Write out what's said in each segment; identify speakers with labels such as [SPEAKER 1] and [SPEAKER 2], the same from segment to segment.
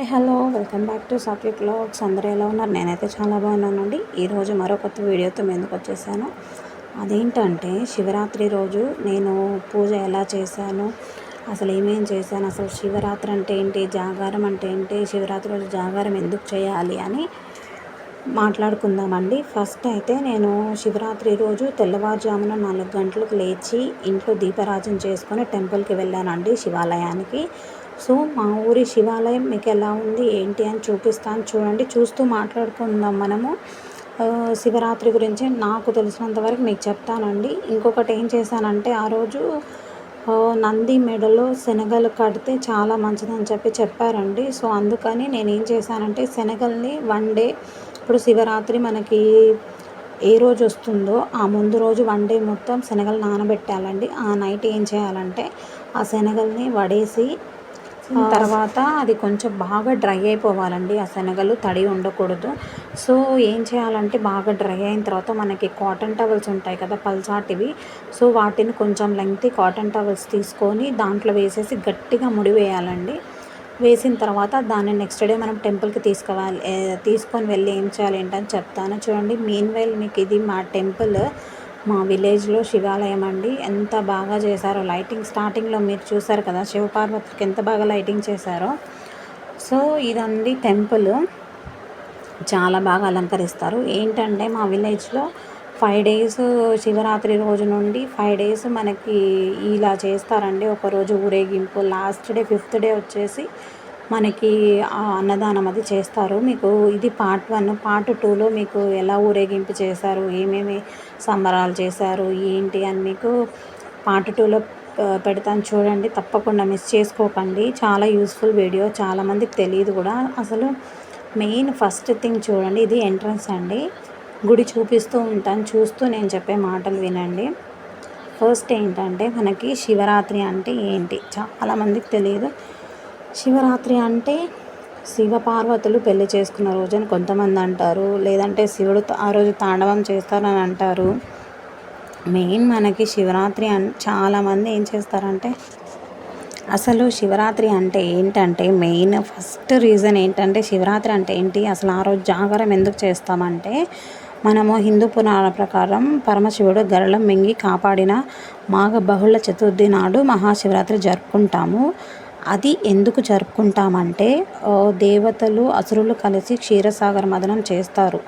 [SPEAKER 1] Hi hello. Welcome back to Satvik blogs అందరూ ఎలా ఉన్నారు? నేనైతే చాలా బాగున్నానండి. ఈరోజు మరో కొత్త వీడియోతో ముందుకు ఎందుకు వచ్చేసాను. అదేంటంటే శివరాత్రి రోజు నేను పూజ ఎలా చేశాను? అసలు ఏమేం చేశాను? అసలు శివరాత్రి అంటే ఏంటి? జాగారం అంటే ఏంటి? శివరాత్రి రోజు జాగారం ఎందుకు చేయాలి అని మాట్లాడుకుందామండి. ఫస్ట్ అయితే నేను శివరాత్రి రోజు తెల్లవారుజామున నాలుగు గంటలకు లేచి ఇంట్లో దీపారాజన చేసుకొని టెంపుల్కి వెళ్ళానండి శివాలయానికి. సో మా ఊరి శివాలయం మీకు ఎలా ఉంది ఏంటి అని చూపిస్తాను. చూడండి చూస్తూ మాట్లాడుకుందాం మనము. శివరాత్రి గురించి నాకు తెలిసినంత వరకు మీకు చెప్తానండి. ఇంకొకటి ఏం చేశానంటే ఆ రోజు నంది మెడలో శనగలు కడితే చాలా మంచిదని చెప్పి చెప్పారండి. సో అందుకని నేను ఏం చేశానంటే శనగల్ని వన్ డే ఇప్పుడు శివరాత్రి మనకి ఏ రోజు వస్తుందో ఆ ముందు రోజు వన్ డే మొత్తం శనగలు నానబెట్టాలండి. ఆ నైట్ ఏం చేయాలంటే ఆ శనగల్ని వడేసి తర్వాత అది కొంచెం బాగా డ్రై అయిపోవాలండి. ఆ శనగలు తడి ఉండకూడదు. సో ఏం చేయాలంటే బాగా డ్రై అయిన తర్వాత మనకి కాటన్ టవల్స్ ఉంటాయి కదా పల్సాటివి. సో వాటిని కొంచెం లెంగ్త్ కాటన్ టవల్స్ తీసుకొని దాంట్లో వేసేసి గట్టిగా ముడి వేయాలండి. వేసిన తర్వాత దాన్ని నెక్స్ట్ డే మనం టెంపుల్కి తీసుకోవాలి తీసుకొని వెళ్ళి ఏం చేయాలి ఏంటని చెప్తాను. చూడండి మెయిన్ వైల్ మీకు ఇది మా టెంపుల్. మా విలేజ్లో శివాలయం అండి. ఎంత బాగా చేశారో లైటింగ్ స్టార్టింగ్లో మీరు చూసారు కదా శివపార్వతికి ఎంత బాగా లైటింగ్ చేశారో. సో ఇదండి టెంపుల్. చాలా బాగా అలంకరిస్తారు. ఏంటంటే మా విలేజ్లో ఫైవ్ డేస్ శివరాత్రి రోజు నుండి ఫైవ్ డేస్ మనకి ఇలా చేస్తారండి. ఒకరోజు ఊరేగింపు లాస్ట్ డే ఫిఫ్త్ డే వచ్చేసి మనకి అన్నదానం అది చేస్తారు. మీకు ఇది పార్ట్ వన్ పార్ట్ టూలో మీకు ఎలా ఊరేగింపు చేశారు? ఏమేమి సంబరాలు చేశారు? ఏంటి అని మీకు పార్ట్ టూలో పెడతాను చూడండి. తప్పకుండా మిస్ చేసుకోకండి. చాలా యూస్ఫుల్ వీడియో. చాలామందికి తెలియదు కూడా. అసలు మెయిన్ ఫస్ట్ థింగ్ చూడండి. ఇది ఎంట్రన్స్ అండి. గుడి చూపిస్తూ ఉంటాను. చూస్తూ నేను చెప్పే మాటలు వినండి. ఫస్ట్ ఏంటంటే మనకి శివరాత్రి అంటే ఏంటి? చాలామందికి తెలియదు. శివరాత్రి అంటే శివ పార్వతులు పెళ్ళి చేసుకున్న రోజని కొంతమంది అంటారు. లేదంటే శివుడు ఆ రోజు తాండవం చేస్తారని అంటారు. మెయిన్ మనకి శివరాత్రి అన్ చాలామంది ఏం చేస్తారంటే అసలు శివరాత్రి అంటే ఏంటంటే మెయిన్ ఫస్ట్ రీజన్ ఏంటంటే శివరాత్రి అంటే ఏంటి? అసలు ఆ రోజు జాగరం ఎందుకు చేస్తామంటే మనము హిందూ పురాణ ప్రకారం పరమశివుడు గరళం మింగి కాపాడిన మాఘ బహుళ చతుర్థి నాడు మహాశివరాత్రి జరుపుకుంటాము. అది ఎందుకు జరుపుకుంటామంటే దేవతలు అసురులు కలిసి క్షీరసాగర మదనం చేస్తారు.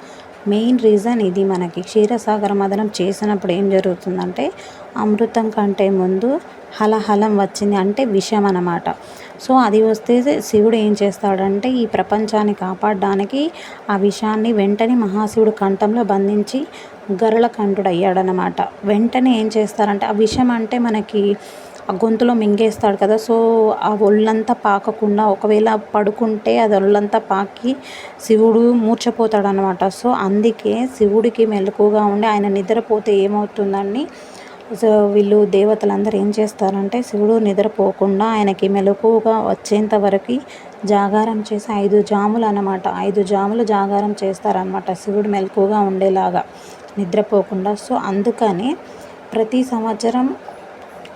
[SPEAKER 1] మెయిన్ రీజన్ ఇది మనకి. క్షీరసాగర మదనం చేసినప్పుడు ఏం జరుగుతుందంటే అమృతం కంటే ముందు హలహలం వచ్చింది అంటే విషం అనమాట సో అది వస్తే శివుడు ఏం చేస్తాడంటే ఈ ప్రపంచాన్ని కాపాడడానికి ఆ విషాన్ని వెంటనే మహాశివుడు కంఠంలో బంధించి గరుల కంఠుడు అయ్యాడనమాట వెంటనే ఏం చేస్తారంటే ఆ విషం అంటే మనకి ఆ గొంతులో మింగేస్తాడు కదా సో ఆ ఒళ్ళంతా పాకకుండా ఒకవేళ పడుకుంటే అది ఒళ్ళంతా పాకి శివుడు మూర్చపోతాడు అనమాట సో అందుకే శివుడికి మెలకుగా ఉండి ఆయన నిద్రపోతే ఏమవుతుందని సో వీళ్ళు దేవతలందరూ ఏం చేస్తారంటే శివుడు నిద్రపోకుండా ఆయనకి మెలకుగా వచ్చేంత వరకు జాగారం చేసి ఐదు జాములు అనమాట ఐదు జాములు జాగారం చేస్తారనమాట శివుడు మెలకుగా ఉండేలాగా నిద్రపోకుండా. సో అందుకని ప్రతి సంవత్సరం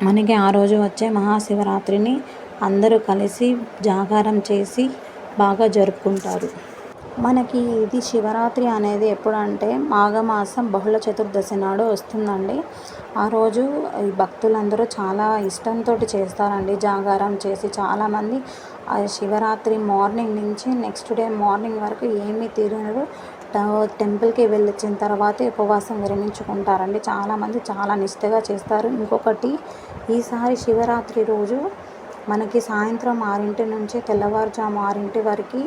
[SPEAKER 1] మనకి ఆ రోజు వచ్చే మహాశివరాత్రిని అందరూ కలిసి జాగారం చేసి బాగా జరుపుకుంటారు. మనకి ఇది శివరాత్రి అనేది ఎప్పుడంటే మాఘమాసం బహుళ చతుర్దశి నాడు వస్తుందండి. ఆ రోజు ఈ భక్తులందరూ చాలా ఇష్టంతో చేస్తారండి జాగారం చేసి. చాలామంది ఆ శివరాత్రి మార్నింగ్ నుంచి నెక్స్ట్ డే మార్నింగ్ వరకు ఏమీ తినరు టెంపుల్కి వెళ్ళొచ్చిన తర్వాతే ఉపవాసం విరమించుకుంటారండి. చాలామంది చాలా నిష్టగా చేస్తారు. ఇంకొకటి ఈసారి శివరాత్రి రోజు మనకి సాయంత్రం ఆరింటి నుంచి తెల్లవారుజాము ఆరింటి వరకు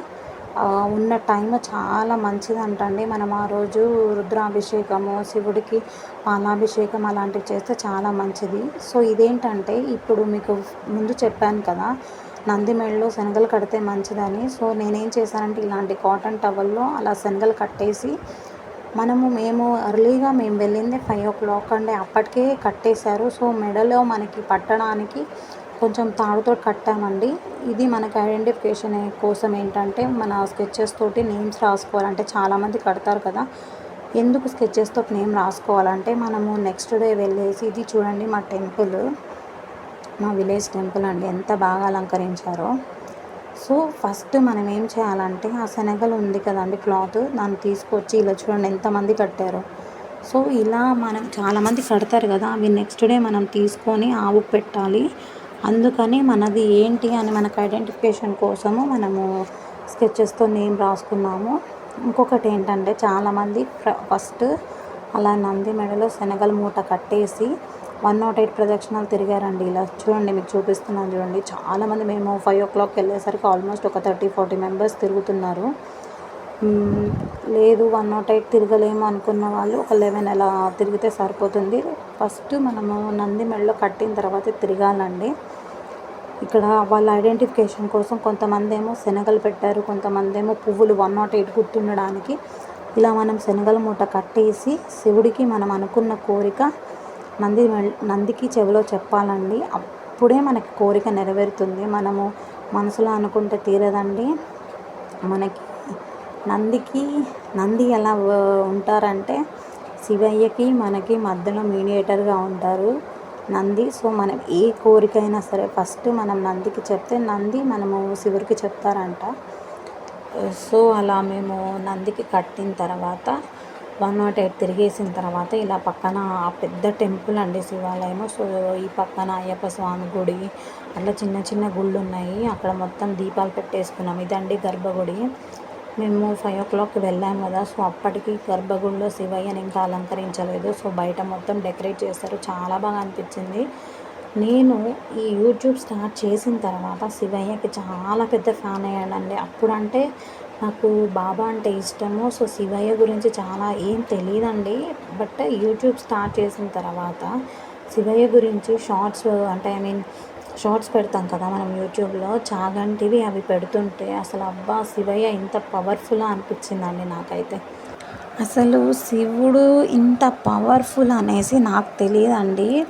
[SPEAKER 1] ఉన్న టైం చాలా మంచిదంటండి. మనం ఆ రోజు రుద్రాభిషేకము శివుడికి పాలాభిషేకం అలాంటివి చేస్తే చాలా మంచిది. సో ఇదేంటంటే ఇప్పుడు మీకు ముందు చెప్పాను కదా నంది మెడలో శనగలు కడితే మంచిదని. సో నేనేం చేశానంటే ఇలాంటి కాటన్ టవల్లో అలా శనగలు కట్టేసి మనము మేము ఎర్లీగా మేము వెళ్ళింది ఫైవ్ ఓ క్లాక్ అండి. అప్పటికే కట్టేశారు. సో మెడలో మనకి పట్టడానికి కొంచెం తాడుతో కట్టామండి. ఇది మనకి ఐడెంటిఫికేషన్ కోసం ఏంటంటే మన స్కెచెస్ తోటి నేమ్స్ రాసుకోవాలంటే చాలామంది కడతారు కదా. ఎందుకు స్కెచెస్ తోటి నేమ్ రాసుకోవాలంటే మనము నెక్స్ట్ డే వెళ్ళేసి ఇది చూడండి మా టెంపుల్. మా విలేజ్ టెంపుల్ అండి. ఎంత బాగా అలంకరించారో. సో ఫస్ట్ మనం ఏం చేయాలంటే ఆ శనగలు ఉంది కదండి క్లాత్. దాన్ని తీసుకొచ్చి ఇలా చూడండి ఎంతమంది కట్టారో. సో ఇలా మనం చాలామంది కడతారు కదా అవి నెక్స్ట్ డే మనం తీసుకొని ఆవు పెట్టాలి. అందుకని మనది ఏంటి అని మనకు ఐడెంటిఫికేషన్ కోసము మనము స్కెచెస్తో నేమ్ రాసుకున్నాము. ఇంకొకటి ఏంటంటే చాలామంది ఫస్ట్ అలా నంది మెడలో శనగల మూట కట్టేసి వన్ నాట్ ఎయిట్ ప్రదక్షిణాలు తిరిగారండి ఇలా. చూడండి మీకు చూపిస్తున్నాను చూడండి. చాలామంది మేము ఫైవ్ ఓ క్లాక్కి వెళ్ళేసరికి ఆల్మోస్ట్ ఒక థర్టీ ఫార్టీ మెంబర్స్ తిరుగుతున్నారు. లేదు వన్ నాట్ ఎయిట్ తిరగలేము అనుకున్న వాళ్ళు ఒక లెవెన్ అలా తిరిగితే సరిపోతుంది. ఫస్ట్ మనము నంది మెడలో కట్టిన తర్వాత తిరగాలండి. ఇక్కడ వాళ్ళ ఐడెంటిఫికేషన్ కోసం కొంతమంది ఏమో శనగలు పెట్టారు కొంతమంది ఏమో పువ్వులు వన్ నాట్ ఎయిట్ గుర్తుండడానికి. ఇలా మనం శనగల మూట కట్టేసి శివుడికి మనం అనుకున్న కోరిక నంది నందికి చెవిలో చెప్పాలండి అప్పుడే మనకి కోరిక నెరవేరుతుంది. మనము మనసులో అనుకుంటే తీరదండి. మనకి నందికి నంది ఎలా ఉంటారంటే శివయ్యకి మనకి మధ్యలో మీడియేటర్గా ఉంటారు నంది. సో మనం ఏ కోరికైనా సరే ఫస్ట్ మనం నందికి చెప్తే నంది మనము శివుడికి చెప్తారంట. సో అలా మేము నందికి కట్టిన తర్వాత వన్ నాట్ ఎయిట్ తిరిగేసిన తర్వాత ఇలా పక్కన ఆ పెద్ద టెంపుల్ అండి శివాలయము. సో ఈ పక్కన అయ్యప్ప స్వామి గుడి అట్లా చిన్న చిన్న గుళ్ళు ఉన్నాయి అక్కడ మొత్తం దీపాలు పెట్టేసుకున్నాం. ఇదండి గర్భగుడి. మేము ఫైవ్ ఓ క్లాక్కి వెళ్ళాము కదా సో అప్పటికి గర్భగుడిలో శివయ్యని ఇంకా అలంకరించలేదు. సో బయట మొత్తం డెకరేట్ చేస్తారు చాలా బాగా అనిపించింది. నేను ఈ యూట్యూబ్ స్టార్ట్ చేసిన తర్వాత శివయ్యకి చాలా పెద్ద ఫ్యాన్ అయ్యాడండి అప్పుడంటే నాకు బాబా అంటే ఇష్టము. సో శివయ్య గురించి చాలా ఏం తెలియదండి బట్ యూట్యూబ్ స్టార్ట్ చేసిన తర్వాత శివయ్య గురించి షార్ట్స్ అంటే ఐ మీన్ షార్ట్స్ పెడతాం కదా మనం యూట్యూబ్లో. చాగంటివి అవి పెడుతుంటే అసలు అబ్బా శివయ్య ఇంత పవర్ఫుల్ అనిపించిందండి నాకైతే. అసలు శివుడు ఇంత పవర్ఫుల్ అనేసి నాకు తెలియదండి.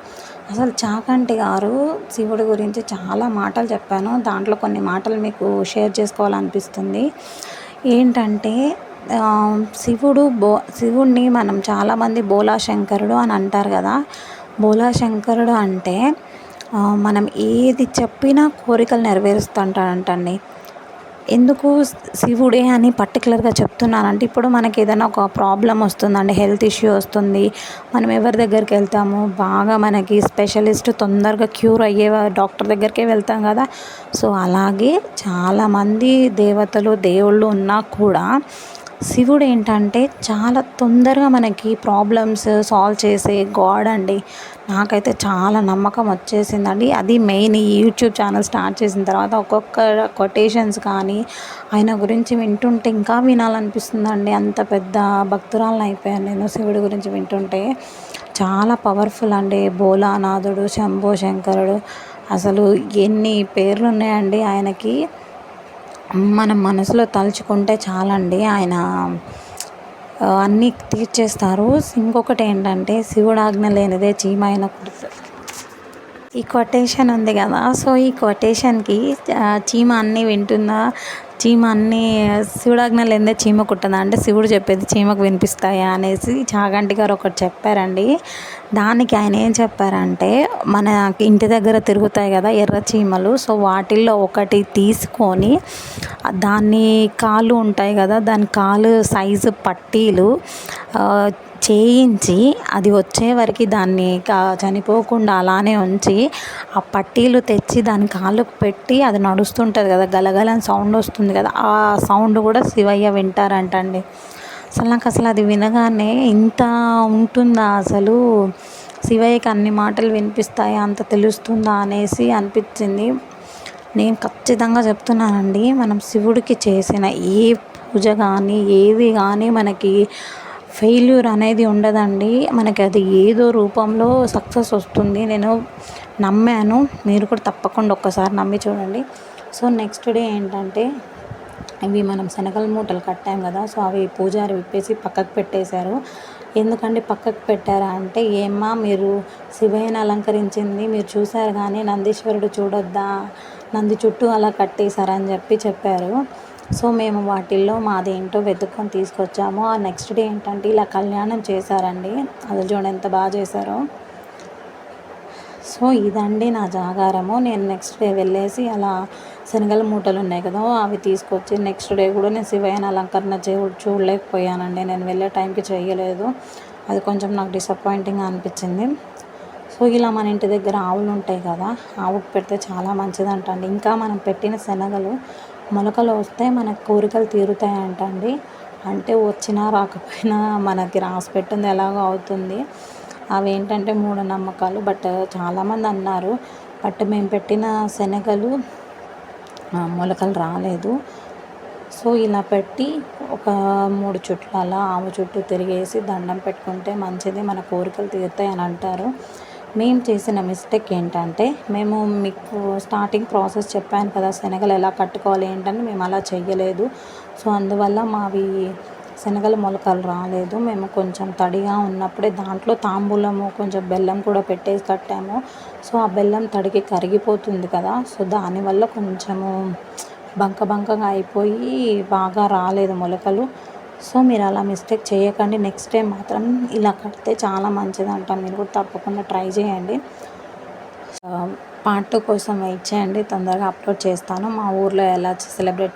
[SPEAKER 1] అసలు చాకంటి గారు శివుడి గురించి చాలా మాటలు చెప్పాను. దాంట్లో కొన్ని మాటలు మీకు షేర్ చేసుకోవాలనిపిస్తుంది. ఏంటంటే శివుడు బో శివుడిని మనం చాలామంది బోలా శంకరుడు అని అంటారు కదా. బోలా శంకరుడు అంటే మనం ఏది చెప్పినా కోరికలు నెరవేరుస్తుంటాడంటండి. ఎందుకు శివుడే అని పర్టికులర్గా చెప్తున్నానంటే ఇప్పుడు మనకి ఏదైనా ఒక ప్రాబ్లం వస్తుందండి హెల్త్ ఇష్యూ వస్తుంది మనం ఎవరి దగ్గరికి వెళ్తాము బాగా మనకి స్పెషలిస్ట్ తొందరగా క్యూర్ అయ్యే డాక్టర్ దగ్గరికే వెళ్తాం కదా. సో అలాగే చాలామంది దేవతలు దేవుళ్ళు ఉన్నా కూడా శివుడు ఏంటంటే చాలా తొందరగా మనకి ప్రాబ్లమ్స్ సాల్వ్ చేసే గాడ్ అండి. నాకైతే చాలా నమ్మకం వచ్చేసిందండి. అది మెయిన్ ఈ యూట్యూబ్ ఛానల్ స్టార్ట్ చేసిన తర్వాత ఒక్కొక్క కొటేషన్స్ కానీ ఆయన గురించి వింటుంటే ఇంకా వినాలనిపిస్తుందండి. అంత పెద్ద భక్తురాలను అయిపోయాను నేను శివుడి గురించి వింటుంటే. చాలా పవర్ఫుల్ అండి. భోలానాథుడు శంభో శంకరుడు. అసలు ఎన్ని పేర్లు ఉన్నాయండి ఆయనకి. మనం మనసులో తలుచుకుంటే చాలండి. ఆయన అన్నీ తీర్చేస్తారు. ఇంకొకటి ఏంటంటే శివుడు ఆజ్ఞ లేనిదే చీమ ఆయన ఈ కొటేషన్ ఉంది కదా. సో ఈ కొటేషన్కి చీమ అన్నీ వింటుందా? చీమ అన్నీ శివుడాజ్ఞ లేనిదే చీమ కుట్టదా? అంటే శివుడు చెప్పేది చీమకు వినిపిస్తాయా? అనేసి చాగంటి గారు ఒకటి చెప్పారండి. దానికి ఆయన ఏం చెప్పారంటే మన ఇంటి దగ్గర తిరుగుతాయి కదా ఎర్ర చీమలు సో వాటిల్లో ఒకటి తీసుకొని దాన్ని కాళ్ళు ఉంటాయి కదా దాని కాలు సైజు పట్టీలు చేయించి అది వచ్చే వరకు దాన్ని చనిపోకుండా అలానే ఉంచి ఆ పట్టీలు తెచ్చి దాని కాళ్ళకు పెట్టి అది నడుస్తుంటుంది కదా గలగలని సౌండ్ వస్తుంది కదా ఆ సౌండ్ కూడా శివయ్య వింటారంటండి. అసలు నాకు అసలు అది వినగానే ఇంత ఉంటుందా అసలు? శివయ్యకి అన్ని మాటలు వినిపిస్తాయా? అంత తెలుస్తుందా? అనేసి అనిపించింది. నేను ఖచ్చితంగా చెప్తున్నానండి మనం శివుడికి చేసిన ఏ పూజ కానీ ఏది కానీ మనకి ఫెయిల్యూర్ అనేది ఉండదండి. మనకి అది ఏదో రూపంలో సక్సెస్ వస్తుంది. నేను నమ్మాను. మీరు కూడా తప్పకుండా ఒక్కసారి నమ్మి చూడండి. సో నెక్స్ట్ డే ఏంటంటే ఇవి మనం శనగల మూటలు కట్టాం కదా సో అవి పూజారి విప్పేసి పక్కకు పెట్టేశారు. ఎందుకంటే పక్కకు పెట్టారా అంటే ఏమ్మా మీరు శివయ్యను అలంకరించింది మీరు చూశారు కానీ నందీశ్వరుడు చూడొద్దా నంది చుట్టూ అలా కట్టేశారని చెప్పి చెప్పారు. సో మేము వాటిల్లో మాదేంటో వెతుక్కొని తీసుకొచ్చాము. ఆ నెక్స్ట్ డే ఏంటంటే ఇలా కళ్యాణం చేశారండి. అది చూడండి ఎంత బాగా చేశారో. సో ఇదండి నా జాగారము. నేను నెక్స్ట్ డే వెళ్ళేసి అలా శనగల మూటలు ఉన్నాయి కదా అవి తీసుకొచ్చి నెక్స్ట్ డే కూడా నేను శివయ్యని అలంకరణ చూ చూడలేకపోయానండి. నేను వెళ్ళే టైంకి చేయలేదు. అది కొంచెం నాకు డిసప్పాయింటింగ్ అనిపించింది. సో ఇలా మన ఇంటి దగ్గర ఆవులు ఉంటాయి కదా ఆవుకు పెడితే చాలా మంచిదంట అండి ఇంకా మనం పెట్టిన శనగలు మొలకలు వస్తే మన కోరికలు తీరుతాయంట అండి అంటే వచ్చినా రాకపోయినా మనకి రాసి పెట్టింది ఎలాగో అవుతుంది. అవి ఏంటంటే మూఢనమ్మకాలు బట్ చాలామంది అన్నారు. బట్ మేము పెట్టిన శనగలు మొలకలు రాలేదు. సో ఇలా పెట్టి ఒక మూడు చుట్లు అలా ఆవు చుట్టూ తిరిగేసి దండం పెట్టుకుంటే మంచిది మన కోరికలు తీరుతాయి అని అంటారు. మేము చేసిన మిస్టేక్ ఏంటంటే మేము మీకు స్టార్టింగ్ ప్రాసెస్ చెప్పాను కదా శనగలు ఎలా కట్టుకోవాలి ఏంటని మేము అలా చెయ్యలేదు. సో అందువల్ల మావి శనగల మొలకలు రాలేదు. మేము కొంచెం తడిగా ఉన్నప్పుడే దాంట్లో తాంబూలము కొంచెం బెల్లం కూడా పెట్టేసి కట్టాము సో ఆ బెల్లం తడికి కరిగిపోతుంది కదా. సో దానివల్ల కొంచెము బంక బంకగా అయిపోయి బాగా రాలేదు మొలకలు. సో మీరు అలా మిస్టేక్ చేయకండి. నెక్స్ట్ టైం మాత్రం ఇలా కడితే చాలా మంచిదంట. మీరు కూడా తప్పకుండా ట్రై చేయండి. పార్ట్ కోసం వెయిట్ చేయండి. తొందరగా అప్లోడ్ చేస్తాను. మా ఊర్లో ఎలా సెలబ్రేట్